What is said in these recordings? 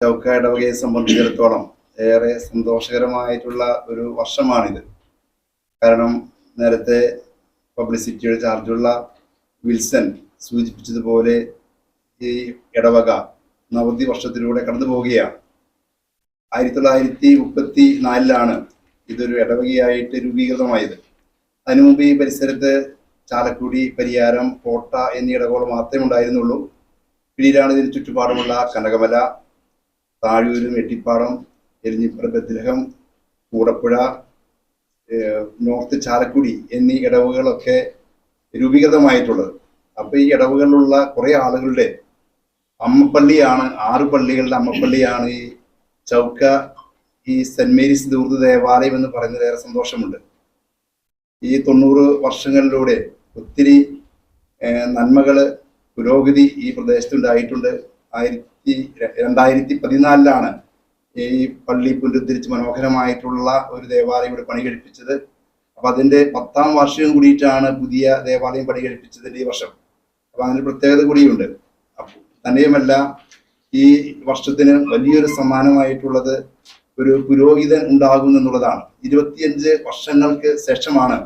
ചൗക്ക ഇടവകയെ സംബന്ധിച്ചിടത്തോളം ഏറെ സന്തോഷകരമായിട്ടുള്ള ഒരു വർഷമാണിത്. കാരണം നേരത്തെ പബ്ലിസിറ്റിയുടെ ചാർജുള്ള വിൽസൺ സൂചിപ്പിച്ചതുപോലെ ഈ ഇടവക നവതി വർഷത്തിലൂടെ കടന്നു പോവുകയാണ്. ആയിരത്തി തൊള്ളായിരത്തി മുപ്പത്തി നാലിലാണ് ഇതൊരു ഇടവകയായിട്ട് രൂപീകൃതമായത്. അതിനു മുമ്പ് ഈ പരിസരത്ത് ചാലക്കുടി പരിയാരം കോട്ട എന്നീ ഇടവകൾ മാത്രമേ ഉണ്ടായിരുന്നുള്ളൂ. പിന്നീടാണ് ഇതിന് ചുറ്റുപാടുമുള്ള കനകമല താഴൂര് എട്ടിപ്പാറം എരിഞ്ഞിപ്പുറ ബദ്രഹം കൂടപ്പുഴ നോർത്ത് ചാലക്കുടി എന്നീ ഇടവുകളൊക്കെ രൂപീകൃതമായിട്ടുള്ളത്. അപ്പോൾ ഈ ഇടവുകളിലുള്ള കുറേ ആളുകളുടെ അമ്മപ്പള്ളിയാണ് ആറ് പള്ളികളുടെ അമ്മപ്പള്ളിയാണ് ഈ ചൗക്ക ഈ സെന്റ് മേരീസ് ദൂർത്ത് ദേവാലയം എന്ന് പറയുന്നത് ഏറെ സന്തോഷമുണ്ട്. ഈ തൊണ്ണൂറ് വർഷങ്ങളിലൂടെ ഒത്തിരി നന്മകൾ പുരോഗതി ഈ പ്രദേശത്തുണ്ടായിട്ടുണ്ട്. ആയിരത്തി രണ്ടായിരത്തി രണ്ടായിരത്തി പതിനാലിലാണ് ഈ പള്ളി പുനരുദ്ധരിച്ച് മനോഹരമായിട്ടുള്ള ഒരു ദേവാലയം ഇവിടെ പണി കഴിപ്പിച്ചത് അപ്പൊ അതിന്റെ പത്താം വാർഷികം കൂടിയിട്ടാണ് പുതിയ ദേവാലയം പണി കഴിപ്പിച്ചതിന്റെ ഈ വർഷം. അപ്പൊ അതിന് പ്രത്യേകത കൂടിയുണ്ട്. തന്നെയുമല്ല ഈ വർഷത്തിന് വലിയൊരു സമ്മാനമായിട്ടുള്ളത് ഒരു പുരോഹിതൻ ഉണ്ടാകും എന്നുള്ളതാണ്. ഇരുപത്തിയഞ്ച് വർഷങ്ങൾക്ക് ശേഷമാണ്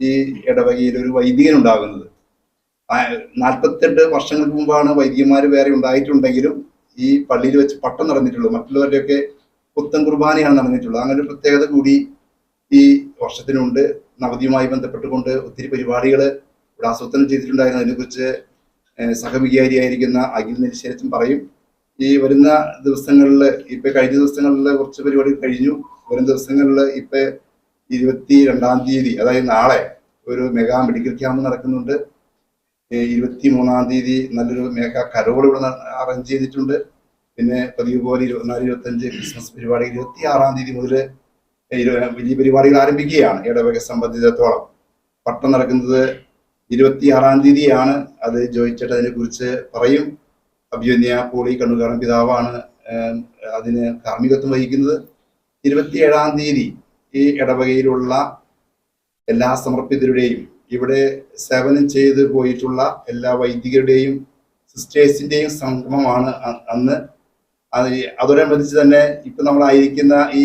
ഈ ഇടവകയിൽ ഒരു വൈദികൻ ഉണ്ടാകുന്നത്. നാൽപ്പത്തെട്ട് വർഷങ്ങൾക്ക് മുമ്പാണ് വൈദികന്മാർ വേറെ ഉണ്ടായിട്ടുണ്ടെങ്കിലും ഈ പള്ളിയിൽ വെച്ച് പട്ടം നടന്നിട്ടുള്ളൂ മറ്റുള്ളവരുടെയൊക്കെ പുത്തൻ കുർബാനയാണ് നടന്നിട്ടുള്ളത് അങ്ങനെ ഒരു പ്രത്യേകത കൂടി ഈ വർഷത്തിനുണ്ട്. നവതിയുമായി ബന്ധപ്പെട്ടുകൊണ്ട് ഒത്തിരി പരിപാടികൾ ഇവിടെ ആസൂത്രണം ചെയ്തിട്ടുണ്ടായിരുന്നു. അതിനെക്കുറിച്ച് സഹവികാരിയായിരിക്കുന്ന അഖിൽ നിരിശേരത്തും പറയും. ഈ വരുന്ന ദിവസങ്ങളിൽ ഇപ്പൊ കഴിഞ്ഞ ദിവസങ്ങളിൽ കുറച്ച് പരിപാടി കഴിഞ്ഞു. വരും ദിവസങ്ങളിൽ ഇപ്പൊ ഇരുപത്തി രണ്ടാം തീയതി അതായത് നാളെ ഒരു മെഗാ മെഡിക്കൽ ക്യാമ്പ് നടക്കുന്നുണ്ട്. ഇരുപത്തി മൂന്നാം തീയതി നല്ലൊരു മേഘ കരോൾ ഇവിടെ അറേഞ്ച് ചെയ്തിട്ടുണ്ട്. പിന്നെ പതിവ് പോലെ ഇരുപത്തിനാല് ഇരുപത്തഞ്ച് ക്രിസ്മസ് പരിപാടി ഇരുപത്തി ആറാം തീയതി മുതൽ വലിയ പരിപാടികൾ ആരംഭിക്കുകയാണ് ഇടവക സംബന്ധിച്ചിടത്തോളം. പട്ടം നടക്കുന്നത് ഇരുപത്തി ആറാം തീയതിയാണ്. അത് ജോയിച്ചിട്ട് അതിനെ കുറിച്ച് പറയും. അഭ്യുന്യ പോളി കണ്ണുകാരൻ പിതാവാണ് അതിന് കാർമ്മികത്വം വഹിക്കുന്നത്. ഇരുപത്തിയേഴാം തീയതി ഈ ഇടവകയിലുള്ള എല്ലാ സമർപ്പിതരുടെയും ഇവിടെ സേവനം ചെയ്ത് പോയിട്ടുള്ള എല്ലാ വൈദികരുടെയും സിസ്റ്റേഴ്സിന്റെയും സംഗമമാണ് അന്ന്. അതോടനുബന്ധിച്ച് തന്നെ ഇപ്പൊ നമ്മളായിരിക്കുന്ന ഈ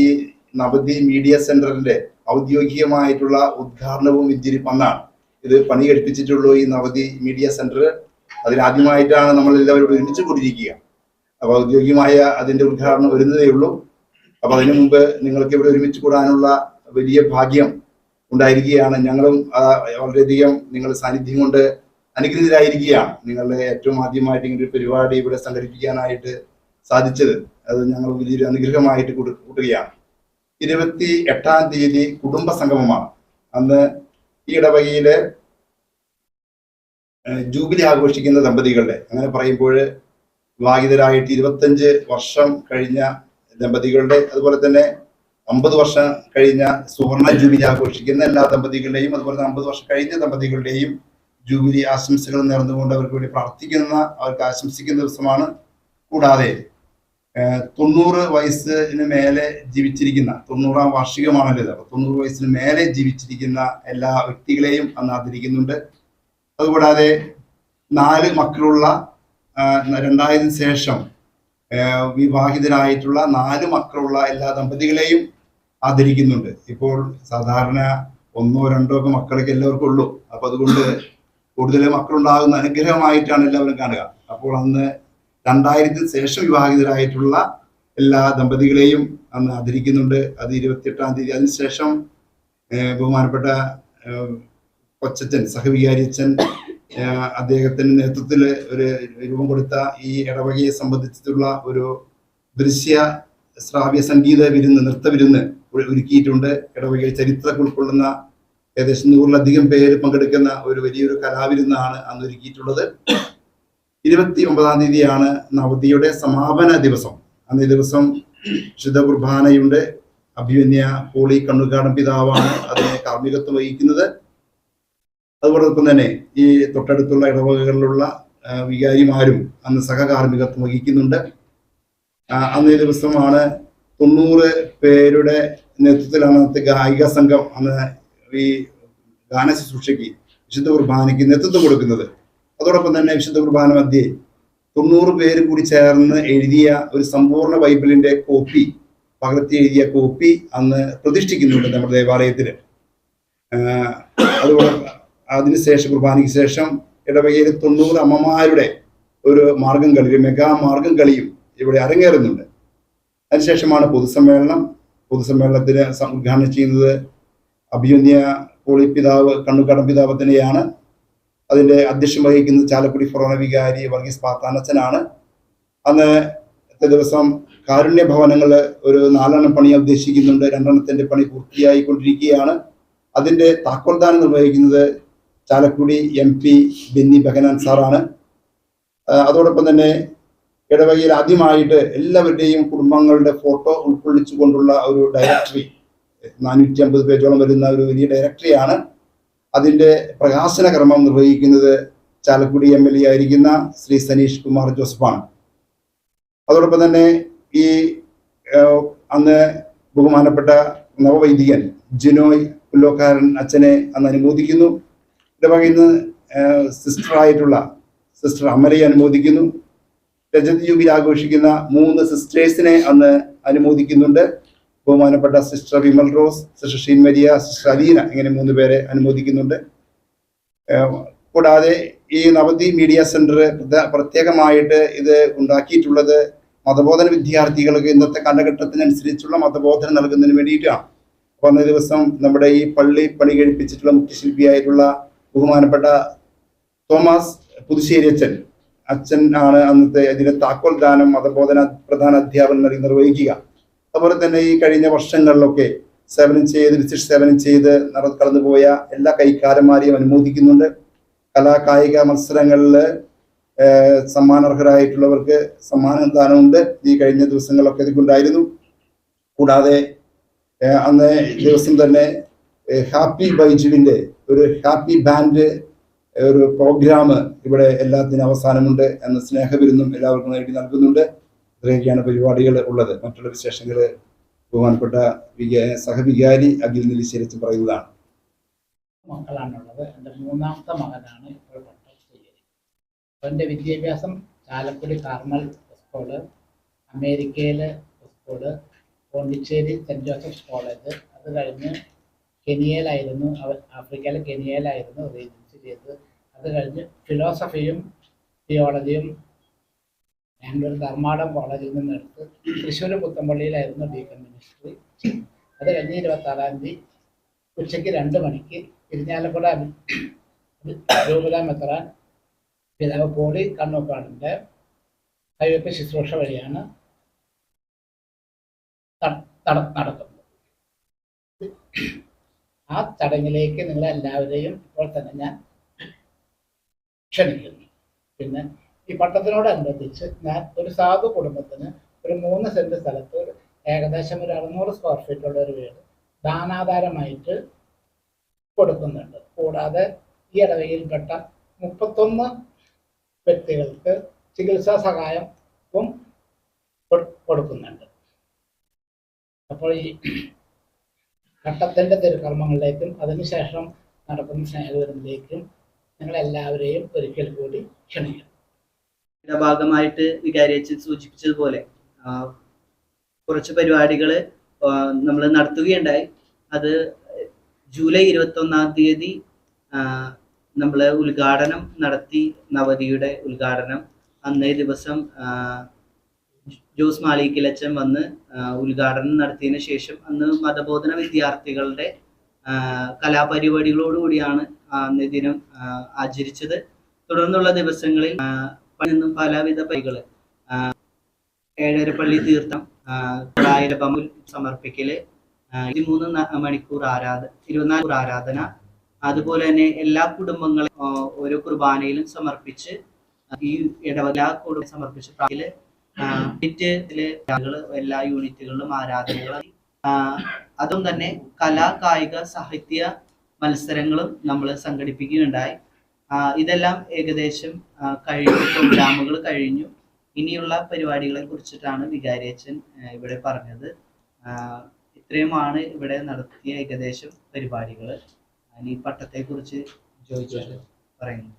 നവതി മീഡിയ സെന്ററിന്റെ ഔദ്യോഗികമായിട്ടുള്ള ഉദ്ഘാടനവും ഇതിരി അന്നാണ്. ഇത് പണി കഴിപ്പിച്ചിട്ടുള്ളൂ ഈ നവതി മീഡിയ സെന്റർ. അതിലാദ്യമായിട്ടാണ് നമ്മൾ എല്ലാവരും ഒരുമിച്ച് കൂടിയിരിക്കുക. അപ്പൊ ഔദ്യോഗികമായ അതിന്റെ ഉദ്ഘാടനം വരുന്നതേ ഉള്ളൂ അപ്പൊ അതിനു മുമ്പ് നിങ്ങൾക്ക് ഇവിടെ ഒരുമിച്ച് കൂടാനുള്ള വലിയ ഭാഗ്യം ഉണ്ടായിരിക്കുകയാണ്. ഞങ്ങളും വളരെയധികം നിങ്ങളുടെ സാന്നിധ്യം കൊണ്ട് അനുഗ്രഹീതരായിരിക്കുകയാണ്. നിങ്ങളുടെ ഏറ്റവും ആദ്യമായിട്ട് ഇങ്ങനെ ഒരു പരിപാടി ഇവിടെ സംഘടിപ്പിക്കാനായിട്ട് സാധിച്ചത്. അത് ഞങ്ങൾ വലിയൊരു അനുഗ്രഹമായിട്ട് കൂട്ട- കൂട്ടുകയാണ്. ഇരുപത്തി എട്ടാം തീയതി കുടുംബ സംഗമമാണ്. അന്ന് ഈ ഇടവകയിലെ ജൂബിലി ആഘോഷിക്കുന്ന ദമ്പതികളുടെ അങ്ങനെ പറയുമ്പോൾ വിവാഹിതരായിട്ട് ഇരുപത്തഞ്ച് വർഷം കഴിഞ്ഞ ദമ്പതികളുടെ അതുപോലെ തന്നെ അമ്പത് വർഷം കഴിഞ്ഞ സുവർണ ജൂബിലി ആഘോഷിക്കുന്ന എല്ലാ ദമ്പതികളുടെയും അതുപോലെ അമ്പത് വർഷം കഴിഞ്ഞ ദമ്പതികളുടെയും ജൂബിലി ആശംസകൾ നേർന്നുകൊണ്ട് അവർക്ക് വേണ്ടി പ്രാർത്ഥിക്കുന്ന അവർക്ക് ആശംസിക്കുന്ന ദിവസമാണ്. കൂടാതെ തൊണ്ണൂറ് വയസ്സിന് മേലെ ജീവിച്ചിരിക്കുന്ന തൊണ്ണൂറാം വാർഷികമാണല്ലോ അപ്പൊ തൊണ്ണൂറ് വയസ്സിന് മേലെ ജീവിച്ചിരിക്കുന്ന എല്ലാ വ്യക്തികളെയും അന്ന് ആദരിക്കുന്നുണ്ട്. അതുകൂടാതെ നാല് മക്കളുള്ള രണ്ടായതിനു ശേഷം വിവാഹിതരായിട്ടുള്ള നാല് മക്കളുള്ള എല്ലാ ദമ്പതികളെയും ആദരിക്കുന്നുണ്ട്. ഇപ്പോൾ സാധാരണ ഒന്നോ രണ്ടോ ഒക്കെ മക്കളൊക്കെ എല്ലാവർക്കും ഉള്ളൂ. അപ്പൊ അതുകൊണ്ട് കൂടുതൽ മക്കളുണ്ടാകുന്ന അനുഗ്രഹമായിട്ടാണ് എല്ലാവരും കാണുക. അപ്പോൾ അന്ന് രണ്ടായിരത്തിന് ശേഷം വിവാഹിതരായിട്ടുള്ള എല്ലാ ദമ്പതികളെയും അന്ന് ആദരിക്കുന്നുണ്ട്. അത് ഇരുപത്തിയെട്ടാം തീയതി. അതിനുശേഷം ബഹുമാനപ്പെട്ട കൊച്ചച്ഛൻ സഹവികാരിയച്ഛൻ അദ്ദേഹത്തിന്റെ നേതൃത്വത്തിൽ ഒരു രൂപം കൊടുത്ത ഈ ഇടവകയെ സംബന്ധിച്ചിട്ടുള്ള ഒരു ദൃശ്യ ശ്രാവ്യ സംഗീത വിരുന്ന് നൃത്ത വിരുന്ന് ഒരുക്കിയിട്ടുണ്ട്. ഇടവകയിൽ ചരിത്രം ഉൾക്കൊള്ളുന്ന ഏകദേശം നൂറിലധികം പേര് പങ്കെടുക്കുന്ന ഒരു വലിയൊരു കലാവിരുന്നാണ് അന്ന് ഒരുക്കിയിട്ടുള്ളത്. ഇരുപത്തി ഒമ്പതാം തീയതിയാണ് നവതിയുടെ സമാപന ദിവസം. അന്ന് ദിവസം ശുദ്ധ കുർബാനയുണ്ട്. അഭിമന്യ പോളി കണ്ണുകാടൻ പിതാവാണ് അതിനെ കാർമ്മികത്വം വഹിക്കുന്നത്. അതോടൊപ്പം തന്നെ ഈ തൊട്ടടുത്തുള്ള ഇടവകകളിലുള്ള വികാരിമാരും അന്ന് സഹകാർമ്മികത്വം വഹിക്കുന്നുണ്ട്. അന്ന് ദിവസമാണ് തൊണ്ണൂറ് പേരുടെ നേതൃത്വത്തിലാണ് അന്നത്തെ ഗായിക സംഘം അന്ന് ഈ ഗാന ശുശ്രൂഷയ്ക്ക് വിശുദ്ധ കുർബാനയ്ക്ക് നേതൃത്വം കൊടുക്കുന്നത്. അതോടൊപ്പം തന്നെ വിശുദ്ധ കുർബാന മധ്യേ തൊണ്ണൂറ് പേര് കൂടി ചേർന്ന് എഴുതിയ ഒരു സമ്പൂർണ ബൈബിളിന്റെ കോപ്പി പകർത്തി എഴുതിയ കോപ്പി അന്ന് പ്രതിഷ്ഠിക്കുന്നുണ്ട് നമ്മുടെ ദേവാലയത്തിൽ അതുപോലെ അതിനുശേഷം കുർബാനയ്ക്ക് ശേഷം ഇടവകയിലെ തൊണ്ണൂറ് അമ്മമാരുടെ ഒരു മാർഗം കളി ഒരു മെഗാ മാർഗം കളിയും ഇവിടെ അരങ്ങേറുന്നുണ്ട്. അതിനുശേഷമാണ് പൊതുസമ്മേളനം. പൊതുസമ്മേളനത്തിന് ഉദ്ഘാടനം ചെയ്യുന്നത് അഭിയുന്യ പോളി പിതാവ് കണ്ണുകാടൻ പിതാവ് തന്നെയാണ്. അതിന്റെ അധ്യക്ഷം വഹിക്കുന്നത് ചാലക്കുടി ഫൊറോണ വികാരി വർഗീസ് പാത്താനച്ചനാണ്. അന്ന് ഇന്നത്തെ ദിവസം കാരുണ്യ ഭവനങ്ങൾ ഒരു നാലെണ്ണം പണി ഉദ്ദേശിക്കുന്നുണ്ട്. രണ്ടെണ്ണത്തിന്റെ പണി പൂർത്തിയായിക്കൊണ്ടിരിക്കുകയാണ്. അതിന്റെ താക്കോൽദാനം നിർവഹിക്കുന്നത് ചാലക്കുടി എം പി ബെന്നി ബഹനാൻ സാറാണ്. അതോടൊപ്പം തന്നെ ഇടവകയിൽ ആദ്യമായിട്ട് എല്ലാവരുടെയും കുടുംബങ്ങളുടെ ഫോട്ടോ ഉൾക്കൊള്ളിച്ചുകൊണ്ടുള്ള ഒരു ഡയറക്ടറി നാനൂറ്റി അമ്പത് പേജോളം വരുന്ന ഒരു വലിയ ഡയറക്ടറിയാണ് അതിന്റെ പ്രകാശന കർമ്മം നിർവഹിക്കുന്നത് ചാലക്കുടി എം എൽ എ ആയിരിക്കുന്ന ശ്രീ സനീഷ് കുമാർ ജോസഫാണ്. അതോടൊപ്പം തന്നെ ഈ അന്ന് ബഹുമാനപ്പെട്ട നവവൈദികൻ ജിനോയ് പുല്ലോക്കാരൻ അച്ഛനെ അന്ന് അനുമോദിക്കുന്നു. ഇടവകയിൽ നിന്ന് സിസ്റ്ററായിട്ടുള്ള സിസ്റ്റർ അമലയെ അനുമോദിക്കുന്നു. രജത് ജൂബിലി ആഘോഷിക്കുന്ന മൂന്ന് സിസ്റ്റേഴ്സിനെ അന്ന് അനുമോദിക്കുന്നുണ്ട്. ബഹുമാനപ്പെട്ട sister Vimal Rose sister Sheen Maria sister Aleena ഇങ്ങനെ മൂന്ന് പേരെ അനുമോദിക്കുന്നുണ്ട്. കൂടാതെ ഈ നവതി മീഡിയ സെന്റർ പ്രത്യേകമായിട്ട് ഇത് ഉണ്ടാക്കിയിട്ടുള്ളത് മതബോധന വിദ്യാർത്ഥികൾക്ക് ഇന്നത്തെ കാലഘട്ടത്തിനനുസരിച്ചുള്ള മതബോധനം നൽകുന്നതിന് വേണ്ടിയിട്ടാണ്. അപ്പൊ അന്നേ ദിവസം നമ്മുടെ ഈ പള്ളി പണി കഴിപ്പിച്ചിട്ടുള്ള മുഖ്യശില്പിയായിട്ടുള്ള ബഹുമാനപ്പെട്ട തോമസ് പുതുശ്ശേരി അച്ഛൻ അച്ഛൻ ആണ് അന്നത്തെ ഇതിന്റെ താക്കോൽ ദാനം മതബോധന പ്രധാന അധ്യാപനം നൽകി നിർവഹിക്കുക. അതുപോലെ തന്നെ ഈ കഴിഞ്ഞ വർഷങ്ങളിലൊക്കെ സേവനം ചെയ്ത് വിശിഷ്ട സേവനം ചെയ്ത് കടന്നുപോയ എല്ലാ കൈക്കാരന്മാരെയും അനുമോദിക്കുന്നുണ്ട്. കലാകായിക മത്സരങ്ങളിൽ സമ്മാനാർഹരായിട്ടുള്ളവർക്ക് സമ്മാനദാനമുണ്ട് ഈ കഴിഞ്ഞ ദിവസങ്ങളിലൊക്കെ ഇതുണ്ടായിരുന്നു. കൂടാതെ അന്ന് ദിവസം തന്നെ ഹാപ്പി ബൈജുവിന്റെ ഒരു ഹാപ്പി ബാൻഡ് ഒരു പ്രോഗ്രാം ഇവിടെ എല്ലാത്തിനും അവസാനമുണ്ട് എന്ന സ്നേഹവിരുന്നും എല്ലാവർക്കും നേടി നൽകുന്നുണ്ട്. ഇത്രയൊക്കെയാണ് പരിപാടികൾ ഉള്ളത്. മറ്റുള്ള വിശേഷങ്ങൾ ബഹുമാനപ്പെട്ട വികാ സഹവികാരി അഖിൽ നെല്ലിശ്ശേരിച്ച് പറയുന്നതാണ്. മക്കളാണുള്ളത്. എന്റെ മൂന്നാമത്തെ മകനാണ് ഇപ്പോൾ പട്ടം എന്റെ വിദ്യാഭ്യാസം ചാലക്കുടി കാർമൽ സ്കൂൾ അമേരിക്കയിലെ school Pondicherry Saint Joseph's college. അത് കഴിഞ്ഞ് കെനിയയിലായിരുന്നു. അവർ ആഫ്രിക്കയിലെ കെനിയയിലായിരുന്നു. റീജൻസി ചെയ്തത്. അത് കഴിഞ്ഞ് ഫിലോസഫിയും തിയോളജിയും ബാംഗ്ലൂർ ധർമാടം കോളേജിൽ നിന്ന് എടുത്ത് തൃശ്ശൂർ പുത്തമ്പള്ളിയിലായിരുന്നു ഡീക്കൺ മിനിസ്ട്രി അത് കഴിഞ്ഞ് ഇരുപത്താറാം തീയതി ഉച്ചയ്ക്ക് രണ്ട് മണിക്ക് ഇരിഞ്ഞാലക്കുട രൂപത മെത്രാൻ പിതാവ് പോളി കണ്ണൂക്കാടിന്റെ കൈവയ്പ് ശുശ്രൂഷ വഴിയാണ് നടക്കുന്നത് ആ ചടങ്ങിലേക്ക് നിങ്ങളെല്ലാവരെയും ഇപ്പോൾ തന്നെ ഞാൻ ക്ഷണിക്കുന്നു. പിന്നെ ഈ പട്ടത്തിനോടനുബന്ധിച്ച് ഞാൻ ഒരു സാധു കുടുംബത്തിന് ഒരു മൂന്ന് സെന്റ് സ്ഥലത്ത് ഒരു ഏകദേശം ഒരു അറുന്നൂറ് സ്ക്വയർ ഫീറ്റുള്ള ഒരു വീട് ദാനാധാരമായിട്ട് കൊടുക്കുന്നുണ്ട്. കൂടാതെ ഈ ഇടവകയിൽപ്പെട്ട മുപ്പത്തൊന്ന് വ്യക്തികൾക്ക് ചികിത്സാ സഹായവും കൊടുക്കുന്നുണ്ട്. അപ്പോൾ ഈ ഘട്ടത്തിന്റെ തിരുക്കർമ്മങ്ങളിലേക്കും അതിനുശേഷം നടക്കുന്ന സ്നേഹവിരുന്നിലേക്കും നിങ്ങളെല്ലാവരെയും ഒരിക്കൽ കൂടി ക്ഷണിക്കുന്നു. ഇതിന്റെ ഭാഗമായിട്ട് വികാരിയച്ചൻ സൂചിപ്പിച്ചതുപോലെ കുറച്ച് പരിപാടികൾ നമ്മൾ നടത്തുകയുണ്ടായി. അത് ജൂലൈ ഇരുപത്തി ഒന്നാം തീയതി നമ്മൾ ഉദ്ഘാടനം നടത്തി നവതിയുടെ ഉദ്ഘാടനം. അന്നേ ദിവസം ജോസ് മാളിക്കലച്ചൻ വന്ന് ഉദ്ഘാടനം നടത്തിയതിന് ശേഷം അന്ന് മതബോധന വിദ്യാർത്ഥികളുടെ കലാപരിപാടികളോടുകൂടിയാണ് കൂടിയാണ് അന്നേ ദിനം ആചരിച്ചത്. തുടർന്നുള്ള ദിവസങ്ങളിൽ നിന്നും പലവിധ പൈകൾ ഏഴരപ്പള്ളി തീർത്ഥം പ്രായരപമുൽ സമർപ്പിക്കൽ ആ, ഇരുമൂന്ന് മണിക്കൂർ ആരാധന ഇരുപത്തിനാല് മണിക്കൂർ ആരാധന അതുപോലെ തന്നെ എല്ലാ കുടുംബങ്ങളും ഓരോ കുർബാനയിലും സമർപ്പിച്ച് ഈ ഇടവക കുടുംബം സമർപ്പിച്ച് യൂണിറ്റിലെ എല്ലാ യൂണിറ്റുകളിലും ആരാധനകൾ ആ, അതും തന്നെ കലാ കായിക സാഹിത്യ മത്സരങ്ങളും നമ്മൾ സംഘടിപ്പിക്കുകയുണ്ടായി. ഇതെല്ലാം ഏകദേശം കഴിഞ്ഞ. പ്രോഗ്രാമുകൾ കഴിഞ്ഞു. ഇനിയുള്ള പരിപാടികളെ കുറിച്ചിട്ടാണ് വികാരിയച്ചൻ ഇവിടെ പറഞ്ഞത്. ഇത്രയുമാണ് ഇവിടെ നടത്തിയ ഏകദേശം പരിപാടികൾ ഇനി പട്ടത്തെക്കുറിച്ച് കുറിച്ച് ചോദിച്ചിട്ട് പറയുന്നു.